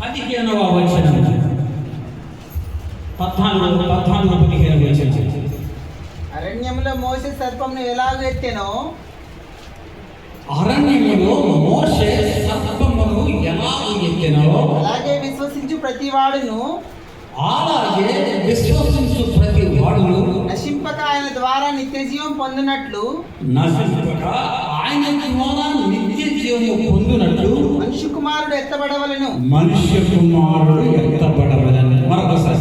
పదిహేనవ వచనం. పద్నాలుగు పద్నాలుగు పదిహేను వచనం. అరణ్యములో మోసే సర్పమును ఎలాగ ఎత్తెనో? అరణ్యములో మోషే సర్పమును ఎత్తినో? అలాగే విశ్వసించు ప్రతివాడును. అలాగే విశ్వసించు ప్రతి వాడును నశింపక ఆయన ద్వారా నిత్య జీవం పొందినట్లు. నశింపక ఆయన ద్వారా నిత్య జీవము పొందినట్లు మనుష్య కుమారుడు ఎత్తబడవలను. మనుష్య కుమారుడు ఎత్తబడవలని. మరొకసారి.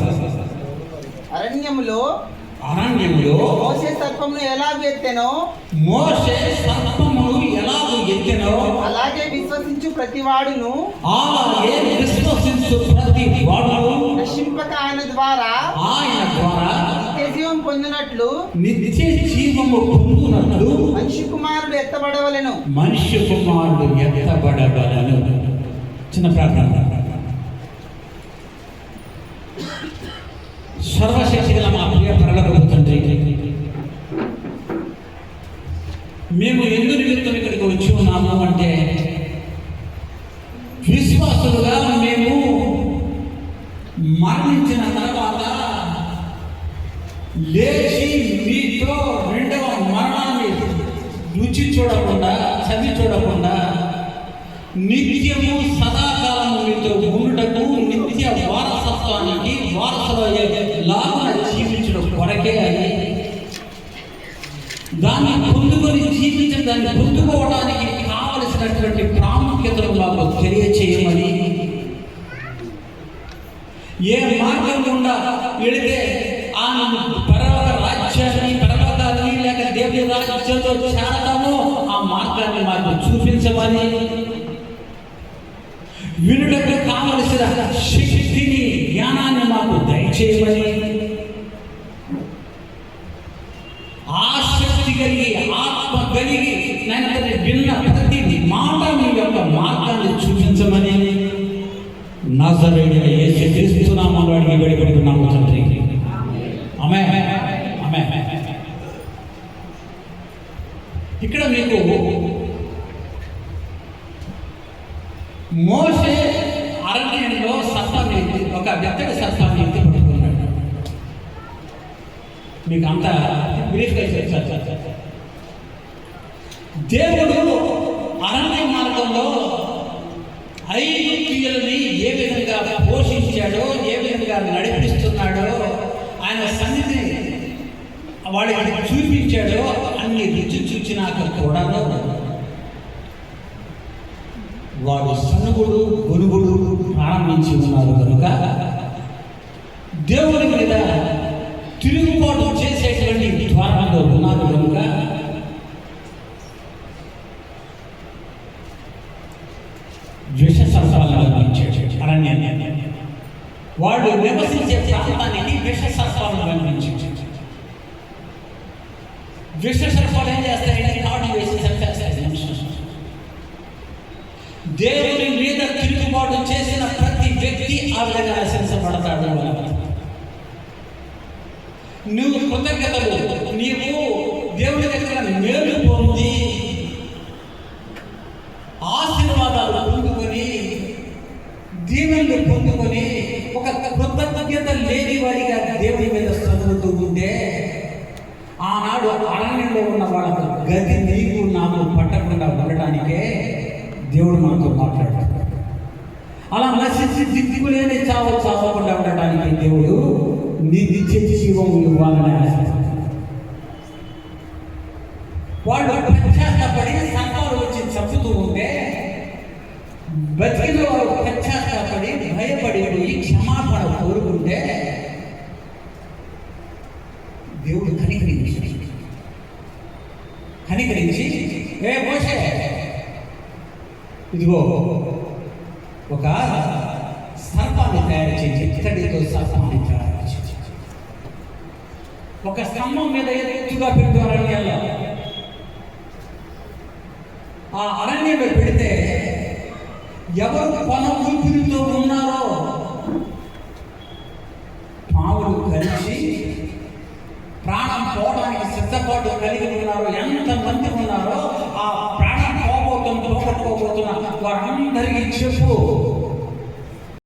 అరణ్యములో అరణ్యములో మోసే సర్పమును ఎలాగ ఎత్తెనో మోషే సర్పమును ఎలాగో ఎత్తినో అలాగే విశ్వసించు ప్రతివాడును అలాగే విశ్వసించు ప్రతి వాడును నశింపక ఆయన ద్వారా ఆయన ద్వారా పొందినట్లు నిత్య జీవము పొందునట్లు మనుష్య కుమారుడు ఎత్తబడవలను. మనుష్య కుమారుడు ఎత్తబడవలను. చిన్న ప్రార్థన. సర్వశక్తి గల మా ప్రియ పరలోకపు తండ్రి మేము ఎందుకు నిమిత్తం ఇక్కడికి వచ్చి ఉన్నాము అంటే విశ్వాసులుగా మేము మరణించిన తర్వాత లేచి మీతో రెండవ మరణాన్ని రుచి చూడకుండా చవి చూడకుండా నిత్యము సదాకాలము మీతో ఉండుటకు నిత్య వారసత్వానికి వారసులయ్యే లాభన జీవించడం కొరకే అని దాన్ని పొందుకొని జీవించడం దాన్ని పొందుకోవడానికి కావలసినటువంటి ప్రాముఖ్యతను మాకు తెలియచేయమని ఏ మార్గం గుండా వెళితే ఆ పర్వత రాజ్యాన్ని పర్వతాన్ని లేక దేవుని రాజ్యంతో చేరతాము ఆ మార్గాన్ని మాకు చూపించమని వినుటకు కావలసిన శక్తిని జ్ఞానాన్ని మాకు దయచేయమని ఆసక్తి కలిగి ఆత్మ కలిగి నేను విన్న ప్రతి మాట మీ యొక్క మార్గాన్ని చూపించమని. నజరేయుడైన యేసు క్రీస్తు నామములో అడిగి వేడుకుంటున్నాము తండ్రి. ఆమె ఆమె ఇక్కడ మీకు మోసే అరణ్యంలో సర్పాన్ని ఒక వ్యక్తిగత సర్పాన్ని ఎత్తి పట్టుకున్నాడు మీకు అంత బ్రీఫ్గా చెప్తారు దేవుడు అరణ్య మార్గంలో ఐగుప్తీయులని ఏ విధంగా పోషించాడో ఏ విధంగా నడిపిస్తున్నాడో చూపించాడో అన్ని రుచి చూచినాక కూడాను వాడు సనుగుడు గొనుగుడు ప్రారంభించి ఉన్నారు కనుక దేవుని మీద తిరుగుబాటు చేసేటువంటి ద్వారంలో ఉన్నారు కనుక విష సర్పాలను కనిపించాడు అరణ్యాన్ని. వాళ్ళు నివసించే ప్రాంతానికి విష సర్పాలను కనిపించాడు విష ఏం చేస్తాయంటే కాటు వేసి చంపేస్తాయి దేవుని మీద తిరుగుబాటు చేసిన ప్రతి వ్యక్తి ఆ విధంగా ఆశించబడతాడు నువ్వు కృతజ్ఞతలు నీవు దేవుని దగ్గర మేలు పొంది ఆశీర్వాదాలు పొందుకొని దీవెనలు పొందుకొని ఒక కృతజ్ఞత లేని వారిగా దేవుని మీద చదువుతూ ఉంటే ఆనాడు అరణ్యంలో ఉన్న వాళ్ళకు గతి నీకు నాకు పట్టకుండా ఉండటానికే దేవుడు మనతో మాట్లాడతాడు అలా నశించి దిక్కులేని చావు చావకుండా ఉండటానికి దేవుడు నీ నిత్య జీవం ఇవ్వాలని ఆశిస్తాడు. కనికరించి ఏ మోసే ఇదిగో ఒక సర్పాన్ని తయారు చేసి ఇతడితో సర్పాన్ని తయారు చేసి ఒక స్తంభం మీద ఎత్తుగా పెట్టు అరణ్యంలో ఆ అరణ్యంలో పెడితే ఎవరు పొలం ఊపిరితో ఉన్నారో సిద్ధపాటు కలిగి ఉన్నారో ఎంతమంది ఉన్నారో ఆ ప్రాణం పోబోతున్న పోగొట్టుకోబోతున్న వారందరికీ చెప్పు.